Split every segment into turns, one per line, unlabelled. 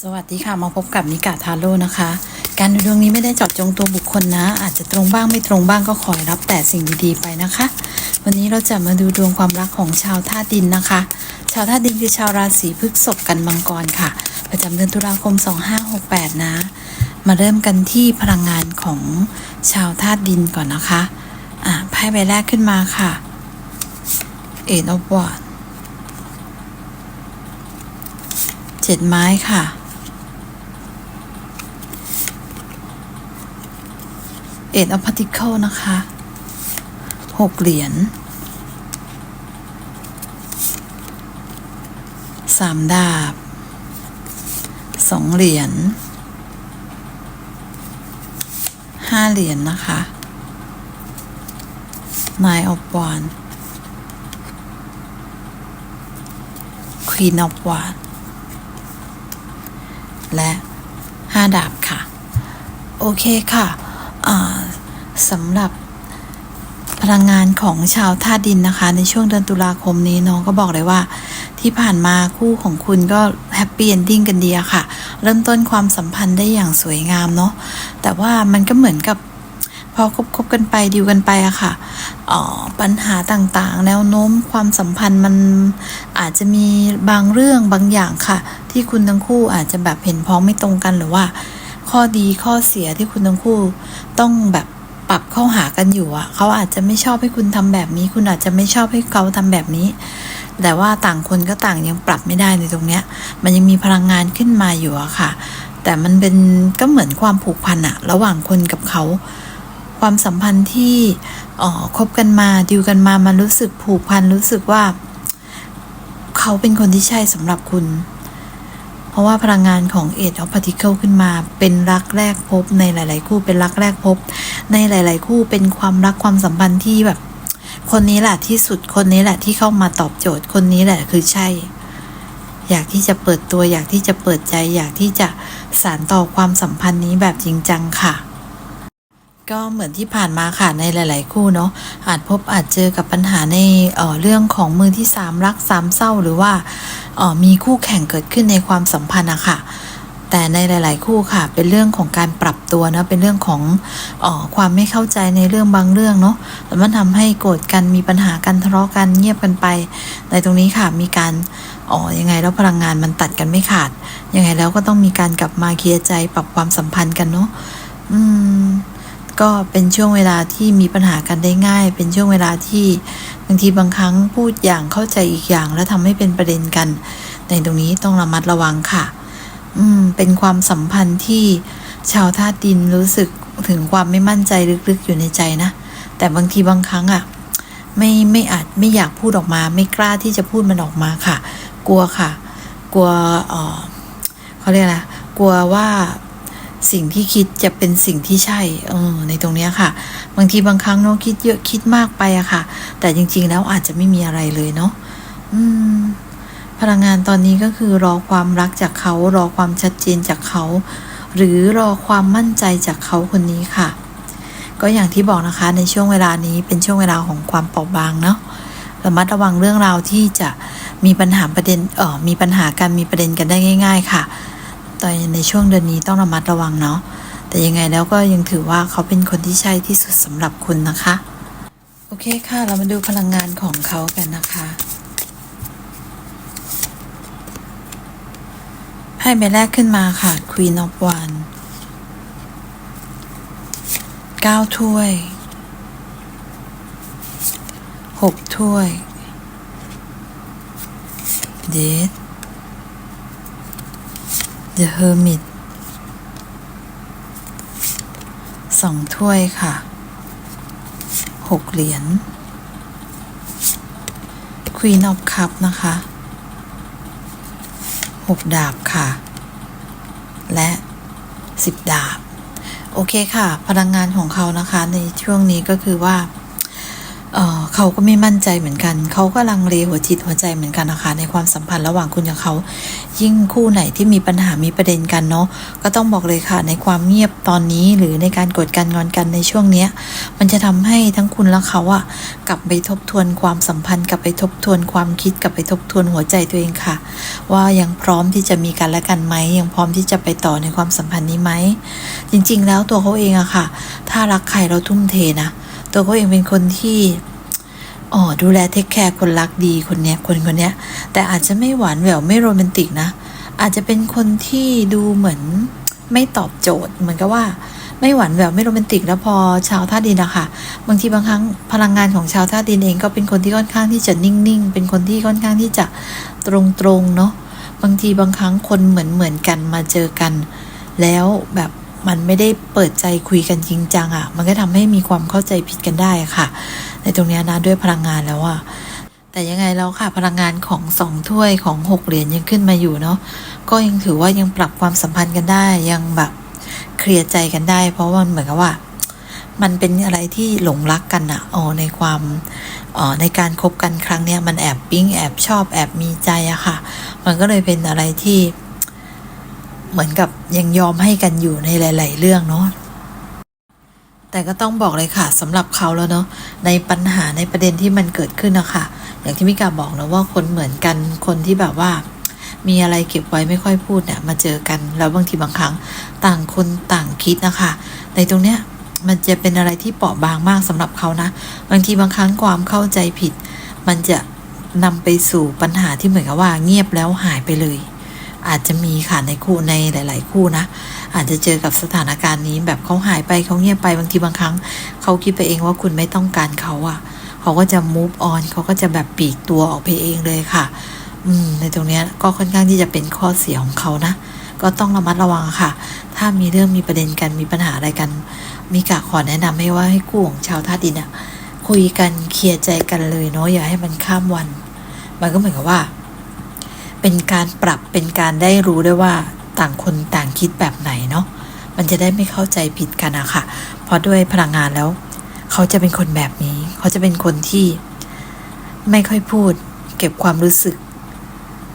สวัสดีค่ะมาพบกับนิกาทาโร่นะคะ การดูดวงนี้ไม่ได้เจาะจงตัวบุคคลนะ อาจจะตรงบ้างไม่ตรงบ้างก็ขอรับแต่สิ่งดีๆไปนะคะ วันนี้เราจะมาดูดวงความรักของชาวธาตุดินนะคะ ชาวธาตุดินคือชาวราศีพฤษภกันมังกรค่ะ ประจำเดือนตุลาคม 2568 นะ มาเริ่มกันที่พลังงานของชาวธาตุดินก่อนนะคะอะไพ่ใบแรกขึ้นมาค่ะเอ็ดออฟวอร์ดเจ็ดไม้ค่ะ เอ็ดอพาร์ติเคิลนะคะหกเหรียญสามดาบสองเหรียญห้าเหรียญนะคะ Nine of Wands Queen of Wands และห้าดาบค่ะ โอเคค่ะอ่า สำหรับพลังงานของชาวธาตุดินนะคะ ในช่วงเดือนตุลาคมนี้น้องก็บอกเลยว่า ที่ผ่านมาคู่ของคุณก็แฮปปี้เอนดิ้งกันดีอะค่ะ เริ่มต้นความสัมพันธ์ได้อย่างสวยงามเนาะแต่ว่ามันก็เหมือนกับพอคบคบกันไปดิวกันไปอะค่ะออปัญหาต่างๆ แนวโน้มความสัมพันธ์มันอาจจะมีบางเรื่องบางอย่างค่ะ ที่คุณทั้งคู่อาจจะแบบเห็นพ้องไม่ตรงกันหรือว่า ข้อดีข้อเสียที่คุณทั้งคู่ต้องแบบ ปรับเข้าหากันอยู่อะเขาอาจจะไม่ชอบให้คุณทำแบบนี้ คุณอาจจะไม่ชอบให้เขาทำแบบนี้ แต่ว่าต่างคนก็ต่างยังปรับไม่ได้ในตรงเนี้ย มันยังมีพลังงานขึ้นมาอยู่อะค่ะ แต่มันเป็นก็เหมือนความผูกพันอะระหว่างคนกับเขาความสัมพันธ์ที่ออคบกันมาดิวกันมามันรู้สึกผูกพันรู้สึกว่า เขาเป็นคนที่ใช่สำหรับคุณ เพราะว่าพลังงานของเอ็ดออฟพาร์ติเคิลขึ้นมา เป็นรักแรกพบในหลาย ๆ คู่เป็นรักแรกพบ ในหลาย ๆ คู่เป็นความรักความสัมพันธ์ที่แบบ คนนี้แหละที่สุดคนนี้แหละที่เข้ามาตอบโจทย์คนนี้แหละคือใช่ อยากที่จะเปิดตัว อยากที่จะเปิดใจ อยากที่จะสานต่อความสัมพันธ์นี้แบบจริงจังค่ะ ก็เหมือนที่ผ่านมาค่ะในหลาย ๆ คู่เนาะอาจพบอาจเจอกับปัญหาในเอ่อเรื่องของมือที่สามรักสามเศร้าหรือว่าเอ่อมีคู่แข่งเกิดขึ้นในความสัมพันธ์อะค่ะ แต่ในหลาย ๆ คู่ค่ะเป็นเรื่องของการปรับตัวนะเป็นเรื่องของเออความไม่เข้าใจในเรื่องบางเรื่องเนาะแล้วมันทำให้โกรธกันมีปัญหากันทะเลาะกันเงียบกันไป ในตรงนี้ค่ะมีการอ๋อยังไงแล้วพลังงานมันตัดกันไม่ขาดยังไงแล้วก็ต้องมีการกลับมาเคลียร์ใจปรับความสัมพันธ์กันเนาะอืม ก็เป็นช่วงเวลาที่มีปัญหากันได้ง่าย เป็นช่วงเวลาที่บางทีบางครั้งพูดอย่างเข้าใจอีกอย่าง แล้วทำให้เป็นประเด็นกัน ในตรงนี้ต้องระมัดระวังค่ะ อืม เป็นความสัมพันธ์ที่ชาวธาตุดินรู้สึกถึงความไม่มั่นใจลึกๆอยู่ในใจนะ แต่บางทีบางครั้งอะ่ะไม่ไม่อาจไม่อยากพูดออกมา ไม่กล้าที่จะพูดมันออกมาค่ะ กลัวค่ะ กลัวเออเขาเรียกอะไรกลัวว่า สิ่งที่คิดจะเป็นสิ่งที่ใช่เออในตรงนี้ค่ะ บางทีบางครั้งเนาะคิดเยอะคิดมากไปอะค่ะ แต่จริง ๆ แล้วอาจจะไม่มีอะไรเลยเนาะอืม พลังงานตอนนี้ก็คือรอความรักจากเขา รอความชัดเจนจากเขา หรือรอความมั่นใจจากเขาคนนี้ค่ะ ก็อย่างที่บอกนะคะในช่วงเวลานี้เป็นช่วงเวลาของความเปราะบางเนาะระมัดระวังเรื่องราวที่จะมีปัญหาประเด็นเออมีปัญหากันมีประเด็นกันได้ง่าย ๆ ค่ะ ตอนในช่วงเดือนนี้ต้องระมัดระวังเนาะแต่ยังไงแล้วก็ยังถือว่าเขาเป็นคนที่ใช่ที่สุดสำหรับคุณนะคะ โอเคค่ะ เรามาดูพลังงานของเขากันนะคะไพ่ใบแรกขึ้นมาค่ะ Queen of Wands เก้าถ้วยหกถ้วย Death The Hermit สองถ้วยค่ะหกเหรียญ Queen of Cup นะคะหกดาบค่ะ และสิบดาบ โอเคค่ะ พลังงานของเขานะคะ ในช่วงนี้ก็คือว่า เขาก็ไม่มั่นใจเหมือนกัน เขาก็ลังเลหัวจิตหัวใจเหมือนกันนะคะในความสัมพันธ์ระหว่างคุณกับเขา ยิ่งคู่ไหนที่มีปัญหามีประเด็นกันเนาะก็ต้องบอกเลยค่ะ ในความเงียบตอนนี้หรือในการกดกันงอนกันในช่วงเนี้ย มันจะทำให้ทั้งคุณและเขาอะกลับไปทบทวนความสัมพันธ์กลับไปทบทวนความคิดกลับไปทบทวนหัวใจตัวเองค่ะ ว่ายังพร้อมที่จะมีกันและกันไหมยังพร้อมที่จะไปต่อในความสัมพันธ์นี้ไหมจริง ๆ แล้วตัวเขาเองอะค่ะ ถ้ารักใครเราทุ่มเทนะตัวเขาเองเป็นคนที่ อ๋อดูแลเทคแคร์คนรักดีคนเนี้ยคนคนเนี้ย แต่อาจจะไม่หวานแหววไม่โรแมนติกนะ อาจจะเป็นคนที่ดูเหมือนไม่ตอบโจทย์เหมือนกับว่าไม่หวานแหววไม่โรแมนติก แล้วพอชาวธาดินอะค่ะ บางทีบางครั้งพลังงานของชาวธาดินเองก็เป็นคนที่ค่อนข้างที่จะนิ่งๆ เป็นคนที่ค่อนข้างที่จะตรงๆเนาะบางทีบางครั้งคนเหมือนเหมือนกันมาเจอกัน แล้วแบบ มันไม่ได้เปิดใจคุยกันจริงจังอะมันก็ทำให้มีความเข้าใจผิดกันได้ค่ะ ในตรงนี้นะด้วยพลังงานแล้วอะแต่ยังไงแล้วค่ะพลังงานของสองถ้วยของหกเหรียญยังขึ้นมาอยู่เนาะก็ยังถือว่ายังปรับความสัมพันธ์กันได้ยังแบบเคลียร์ใจกันได้ เพราะว่ามันเหมือนกับว่า มันเป็นอะไรที่หลงรักกันอะอ๋อในความอ๋อในการคบกันครั้งเนี้ยมันแอบปิ๊งแอบชอบแอบมีใจอะค่ะ มันก็เลยเป็นอะไรที่ เหมือนกับยังยอมให้กันอยู่ในหลาย ๆ เรื่องเนาะแต่ก็ต้องบอกเลยค่ะสำหรับเขาแล้วเนาะในปัญหาในประเด็นที่มันเกิดขึ้นนะคะอย่างที่มิกาบอกนะว่าคนเหมือนกันคนที่แบบว่า มีอะไรเก็บไว้ไม่ค่อยพูดเนี่ยมาเจอกัน แล้วบางทีบางครั้งต่างคนต่างคิดนะคะ ในตรงเนี้ยมันจะเป็นอะไรที่เปราะบางมากสำหรับเขานะ บางทีบางครั้งความเข้าใจผิด มันจะนำไปสู่ปัญหาที่เหมือนกับว่าเงียบแล้วหายไปเลย อาจจะมีค่ะในคู่ในหลาย ๆ คู่นะ อาจจะเจอกับสถานการณ์นี้แบบเขาหายไปเขาเงียบไปบางทีบางครั้งเขาคิดไปเองว่าคุณไม่ต้องการเขาอะเขาก็จะ move on เขาก็จะแบบปีกตัวออกไปเองเลยค่ะ อืม ในตรงนี้ก็ค่อนข้างที่จะเป็นข้อเสียของเขานะ ก็ต้องระมัดระวังค่ะ ถ้ามีเรื่องมีประเด็นกันมีปัญหาอะไรกัน มีกะขอแนะนำให้ว่าให้คู่ของชาวท่าตุดินอะคุยกันเคลียร์ใจกันเลยเนาะอย่าให้มันข้ามวัน มันก็เหมือนกับว่า เป็นการปรับเป็นการได้รู้ด้วยว่าต่างคนต่างคิดแบบไหนเนาะมันจะได้ไม่เข้าใจผิดกันอะค่ะเพราะด้วยพลังงานแล้ว เขาจะเป็นคนแบบนี้ เขาจะเป็นคนที่ไม่ค่อยพูด เก็บความรู้สึก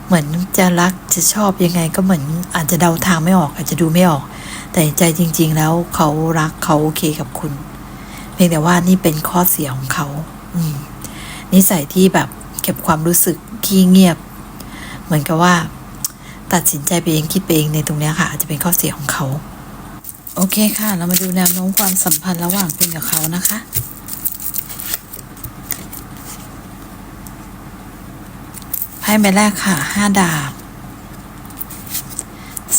เหมือนจะรักจะชอบยังไง ก็เหมือนอาจจะเดาทางไม่ออก อาจจะดูไม่ออก แต่ใจจริง ๆ แล้วเขารักเขาโอเคกับคุณ เพียงแต่ว่านี่เป็นข้อเสียของเขา อืมนิสัยที่แบบเก็บความรู้สึกขี้เงียบ เหมือนกับว่า ตัดสินใจไปเองคิดไปเองในตรงนี้ค่ะ อาจจะเป็นข้อเสียของเขา โอเคค่ะ เรามาดูแนวโน้มความสัมพันธ์ระหว่างคุณกับเขานะคะไพ่ใบแรกค่ะห้าดาบ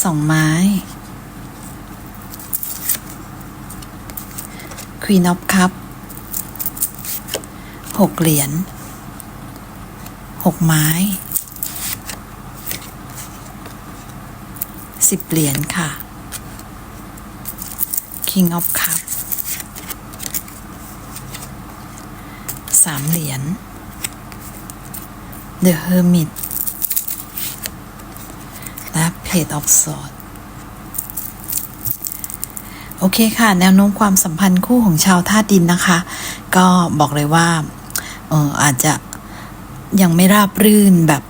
สองไม้ Queen of Cup หกเหรียญหกไม้ สิบเหรียญค่ะ King of Cup สามเหรียญ The Hermit และ Page of Swords โอเคค่ะ แนวโน้มความสัมพันธ์คู่ของชาวธาตุดินนะคะ ก็บอกเลยว่าเอออาจจะยังไม่ราบรื่นแบบ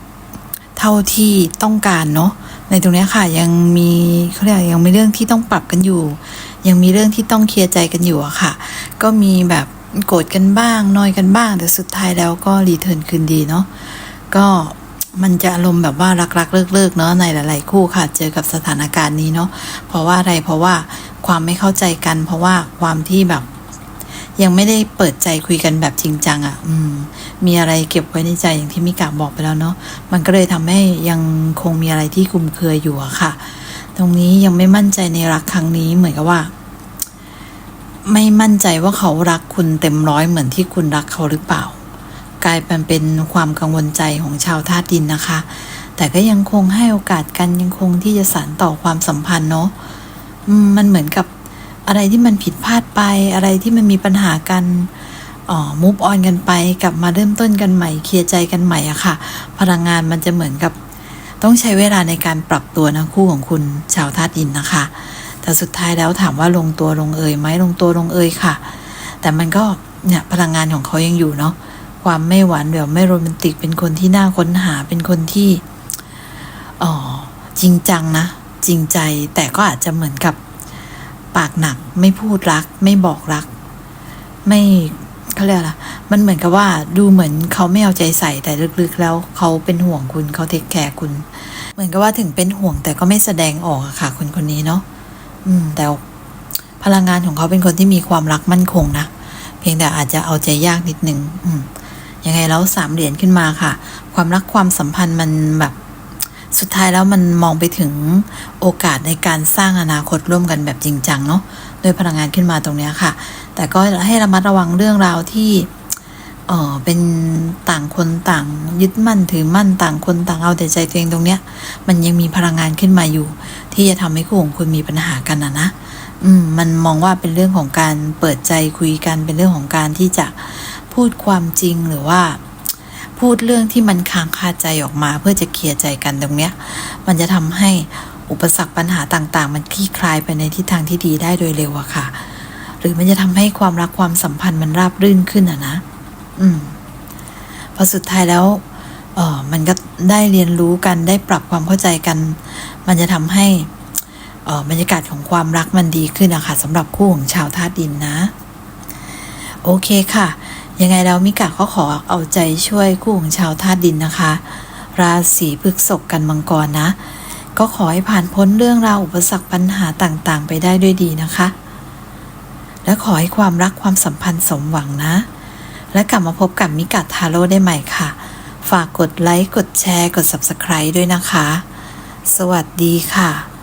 เท่าที่ต้องการเนาะ ในตรงนี้ค่ะยังมีเขาเรียกยังมีเรื่องที่ต้องปรับกันอยู่ ยังมีเรื่องที่ต้องเคลียร์ใจกันอยู่อะค่ะ ก็มีแบบโกรธกันบ้างนอยกันบ้าง แต่สุดท้ายแล้วก็รีเทิร์นคืนดีเนาะก็มันจะอารมณ์แบบว่ารักๆเลิกๆเนาะในหลาย ๆ คู่ค่ะ เจอกับสถานการณ์นี้เนาะเพราะว่าอะไรเพราะว่าความไม่เข้าใจกัน เพราะว่าความที่แบบ ยังไม่ได้เปิดใจคุยกันแบบจริงจังอะ่ะ อืม มีอะไรเก็บไว้ในใจอย่างที่มิกาบอกไปแล้วเนาะมันก็เลยทำให้ยังคงมีอะไรที่คุมเครืออยู่อะค่ะ ตรงนี้ยังไม่มั่นใจในรักครั้งนี้เหมือนกับว่า ไม่มั่นใจว่าเขารักคุณเต็มร้อยเหมือนที่คุณรักเขาหรือเปล่า กลายเป็นเป็นความกังวลใจของชาวธาตุดินนะคะ แต่ก็ยังคงให้โอกาสกันยังคงที่จะสานต่อความสัมพันธ์เนาะมันเหมือนกับ อะไรที่มันผิดพลาดไป อะไรที่มันมีปัญหากันอ๋อมูฟออนกันไป กลับมาเริ่มต้นกันใหม่ เคลียร์ใจกันใหม่อะค่ะ พลังงานมันจะเหมือนกับ ต้องใช้เวลาในการปรับตัวนะคู่ของคุณชาวธาตุดินนะคะ แต่สุดท้ายแล้วถามว่าลงตัวลงเอยไหมลงตัวลงเอยค่ะ แต่มันก็เนี่ยพลังงานของเขายังอยู่เนาะความไม่หวานแหววไม่โรแมนติกเป็นคนที่น่าค้นหาเป็นคนที่อ๋อจริงจังนะ จริงใจแต่ก็อาจจะเหมือนกับ ปากหนัก ไม่พูดรัก ไม่บอกรัก ไม่เขาเรียกอะไรมันเหมือนกับว่าดูเหมือนเขาไม่เอาใจใส่แต่ลึกๆ แล้วเขาเป็นห่วงคุณเขาเทคแคร์คุณ เหมือนกับว่าถึงเป็นห่วงแต่ก็ไม่แสดงออกอะค่ะคนคนนี้เนาะอืม แต่พลังงานของเขาเป็นคนที่มีความรักมั่นคงนะเพียงแต่อาจจะเอาใจยากนิดนึงอืมยังไงแล้วสามเหรียญขึ้นมาค่ะ ความรักความสัมพันธ์มันแบบ สุดท้ายแล้วมันมองไปถึงโอกาสในการสร้างอนาคตร่วมกันแบบจริงจังเนาะโดยพลังงานขึ้นมาตรงนี้ค่ะ แต่ก็ให้ระมัดระวังเรื่องราวที่เออเป็นต่างคนต่างยึดมั่นถือมั่นต่างคนต่างเอาแต่ใจตัวเองตรงเนี้ย มันยังมีพลังงานขึ้นมาอยู่ ที่จะทำให้คู่ของคุณมีปัญหากันนะนะอืมมันมองว่าเป็นเรื่องของการเปิดใจคุยกันเป็นเรื่องของการที่จะพูดความจริงหรือว่า พูดเรื่องที่มันค้างคาใจออกมา เพื่อจะเคลียร์ใจกันตรงเนี้ย มันจะทำให้อุปสรรคปัญหาต่างๆ มันคลี่คลายไปในทิศทางที่ดีได้โดยเร็วอะค่ะ หรือมันจะทำให้ความรักความสัมพันธ์มันราบรื่นขึ้นอะนะ อืมพอสุดท้ายแล้วเออมันก็ได้เรียนรู้กันได้ปรับความเข้าใจกัน มันจะทำให้เออบรรยากาศของความรักมันดีขึ้นนะคะสำหรับคู่ของชาวธาตุดินนะ โอเคค่ะ ยังไงแล้วมิกะก็ขอเอาใจช่วยคู่ของชาวธาตุดินนะคะ ราศีพฤกษภกันมังกรนะ ก็ขอให้ผ่านพ้นเรื่องราวอุปสรรคปัญหาต่างๆ ไปได้ด้วยดีนะคะ และขอให้ความรักความสัมพันธ์สมหวังนะ และกลับมาพบกับมิกะทาโร่ได้ใหม่ค่ะ ฝากกดไลค์กดแชร์กด Subscribe ด้วยนะคะ สวัสดีค่ะ